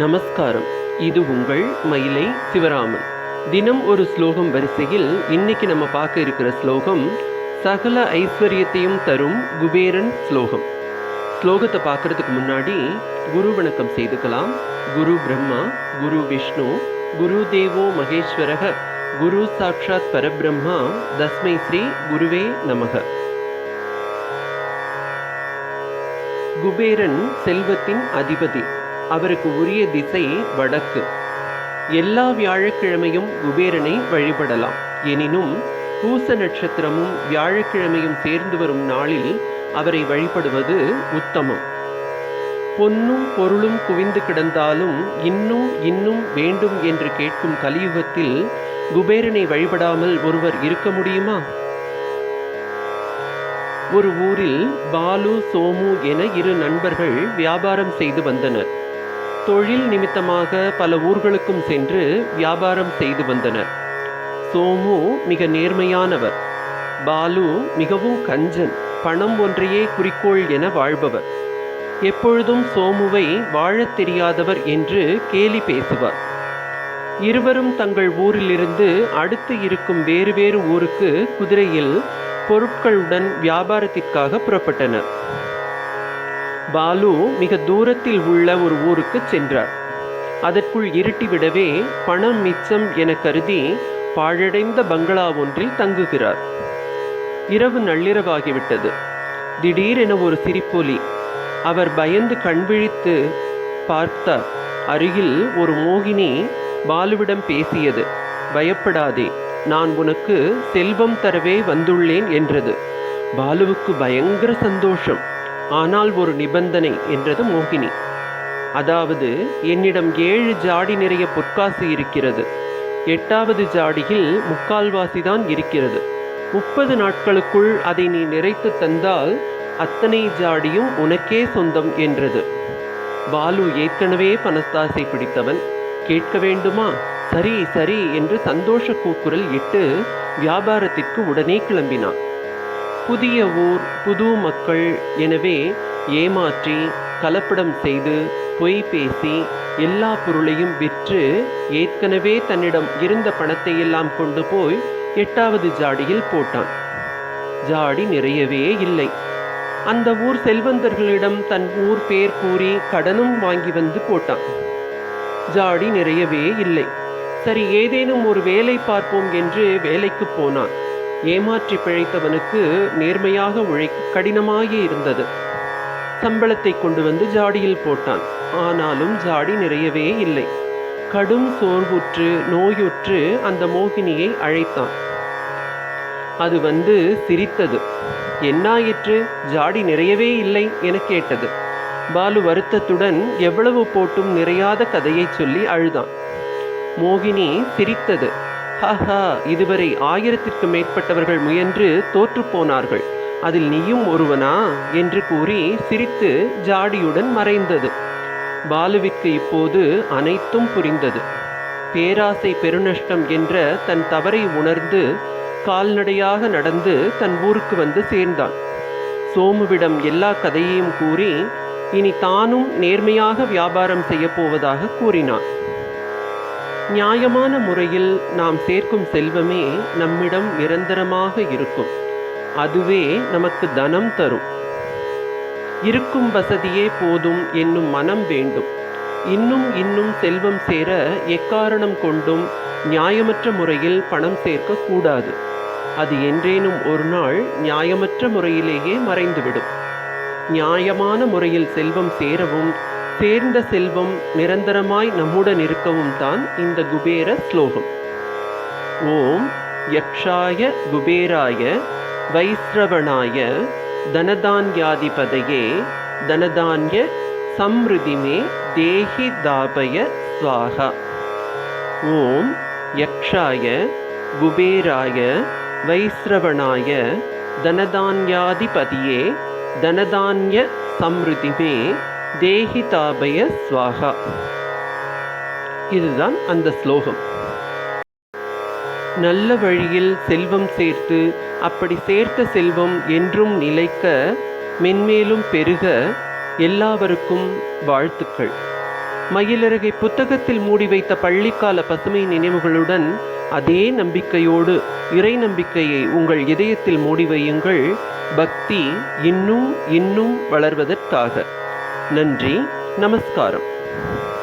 நமஸ்காரம். இது உங்கள் மயிலை சிவராமன். தினம் ஒரு ஸ்லோகம் வரிசையில் இன்னைக்கு நம்ம பார்க்க இருக்கிற ஸ்லோகம் சகல ஐஸ்வர்யத்தையும் தரும் குபேரன் ஸ்லோகம். ஸ்லோகத்தை பார்க்கறதுக்கு முன்னாடி குரு வணக்கம் செய்துக்கலாம். குரு பிரம்மா குரு விஷ்ணு குரு தேவோ மகேஸ்வரக குரு சாட்சாத் பரபிரம்மா தஸ்மை ஸ்ரீ குருவே நமக. குபேரன் செல்வத்தின் அதிபதி. அவருக்கு உரிய திசை வடக்கு. எல்லா வியாழக்கிழமையும் குபேரனை வழிபடலாம். எனினும் பூச நட்சத்திரமும் வியாழக்கிழமையும் சேர்ந்து வரும் நாளில் அவரை வழிபடுவது உத்தமம். பொன்னும் பொருளும் குவிந்து கிடந்தாலும் இன்னும் இன்னும் வேண்டும் என்று கேட்கும் கலியுகத்தில் குபேரனை வழிபடாமல் ஒருவர் இருக்க முடியுமா? ஒரு ஊரில் பாலு சோமு என இரு நண்பர்கள் வியாபாரம் செய்து வந்தனர். தொழில் நிமித்தமாக பல ஊர்களுக்கும் சென்று வியாபாரம் செய்து வந்தனர். சோமு மிக நேர்மையானவர். பாலு மிகவும் கஞ்சன். பணம் ஒன்றையே குறிக்கோள் என வாழ்பவர். எப்பொழுதும் சோமுவை வாழத் தெரியாதவர் என்று கேலி பேசுவார். இருவரும் தங்கள் ஊரிலிருந்து அடுத்து இருக்கும் வேறு வேறு ஊருக்கு குதிரையில் பொருட்களுடன் வியாபாரத்திற்காக புறப்பட்டனர். பாலு மிக தூரத்தில் உள்ள ஒரு ஊருக்கு சென்றார். அதற்குள் இருட்டிவிடவே பணம் மிச்சம் என கருதி பாழடைந்த பங்களா ஒன்றில் தங்குகிறார். இரவு நள்ளிரவாகிவிட்டது. திடீரென ஒரு சிரிப்பொலி. அவர் பயந்து கண்விழித்து பார்த்தார். அருகில் ஒரு மோகினி பாலுவிடம் பேசியது. பயப்படாதே நான் உனக்கு செல்வம் தரவே வந்துள்ளேன் என்றது. பாலுவுக்கு பயங்கர சந்தோஷம். ஆனால் ஒரு நிபந்தனை என்றது மோகினி. அதாவது என்னிடம் ஏழு ஜாடி நிறைய பொற்காசு இருக்கிறது. எட்டாவது ஜாடியில் முக்கால்வாசிதான் இருக்கிறது. முப்பது நாட்களுக்குள் அதை நீ நிறைத்து தந்தால் அத்தனை ஜாடியும் உனக்கே சொந்தம் என்றது. பாலு ஏற்கனவே பணத்தாசை பிடித்தவன். கேட்க வேண்டுமா? சரி சரி என்று சந்தோஷ கூக்குரல் இட்டு வியாபாரத்திற்கு உடனே கிளம்பினான். புதிய ஊர் புது மக்கள் எனவே ஏமாற்றி கலப்படம் செய்து பொய் பேசி எல்லா பொருளையும் விற்று ஏற்கனவே தன்னிடம் இருந்த பணத்தை எல்லாம் கொண்டு போய் எட்டாவது ஜாடியில் போட்டான். ஜாடி நிறையவே இல்லை. அந்த ஊர் செல்வந்தர்களிடம் தன் ஊர் பேர் கூறி கடனும் வாங்கி வந்து போட்டான். ஜாடி நிறையவே இல்லை. சரி ஏதேனும் ஒரு வேலை பார்ப்போம் என்று வேலைக்கு போனான். ஏமாற்றி பிழைத்தவனுக்கு நேர்மையாக உழைக்க கடினமாகி இருந்தது. சம்பளத்தை கொண்டு வந்து ஜாடியில் போட்டான். ஆனாலும் ஜாடி நிறையவே இல்லை. கடும் சோர்வுற்று நோயுற்று அந்த மோகினியை அழைத்தான். அது வந்து சிரித்தது. என்னாயிற்று ஜாடி நிறையவே இல்லை என கேட்டது. பாலு வருத்தத்துடன் எவ்வளவு போட்டும் நிறையாத கதையை சொல்லி அழுதான். மோகினி சிரித்தது. ஹஹா இதுவரை ஆயிரத்திற்கு மேற்பட்டவர்கள் முயன்று தோற்றுப்போனார்கள் அதில் நீயும் ஒருவனா? என்று கூறி சிரித்து ஜாடியுடன் மறைந்தது. பாலுவிற்கு இப்போது அனைத்தும் புரிந்தது. பேராசை பெருநஷ்டம் என்ற தன் தவறை உணர்ந்து கால்நடையாக நடந்து தன் ஊருக்கு வந்து சேர்ந்தான். சோமுவிடம் எல்லா கதையையும் கூறி இனி தானும் நேர்மையாக வியாபாரம் செய்யப்போவதாக கூறினான். நியாயமான முறையில் நாம் சேர்க்கும் செல்வமே நம்மிடம் நிரந்தரமாக இருக்கும். அதுவே நமக்கு தனம் தரும். இருக்கும் வசதியே போதும் என்னும் மனம் வேண்டும். இன்னும் இன்னும் செல்வம் சேர எக்காரணம் கொண்டும் நியாயமற்ற முறையில் பணம் சேர்க்கக்கூடாது அது என்றேனும் ஒரு நாள் நியாயமற்ற முறையிலேயே மறைந்துவிடும். நியாயமான முறையில் செல்வம் சேரவும் சேர்ந்த செல்வம் நிரந்தரமாய் நம்முடன் இருக்கவும் தான் இந்த குபேர ஸ்லோகம். ஓம் யக்ஷாய குபேராய வைஸ்ரவணாய தனதான்யாதிபதையே தனதான்ய சம்ருதிமே தேஹி தாபய ஸ்வாகா ஓம் யக்ஷாய குபேராய வைஸ்ரவணாய தனதான்யாதிபதியே தனதான்ய சம்ருதிமே தேஹி ஸ்வாகா இதுதான் அந்த ஸ்லோகம். நல்ல வழியில் செல்வம் சேர்த்து அப்படி சேர்த்த செல்வம் என்றும் நிலைக்க மென்மேலும் பெருக எல்லாவருக்கும் வாழ்த்துக்கள். மயிலருகை புத்தகத்தில் மூடி வைத்த பள்ளிக்கால பசுமை நினைவுகளுடன் அதே நம்பிக்கையோடு இறை நம்பிக்கையை உங்கள் இதயத்தில் மூடி வையுங்கள். பக்தி இன்னும் இன்னும் வளர்வதற்காக. நன்றி நமஸ்காரம்.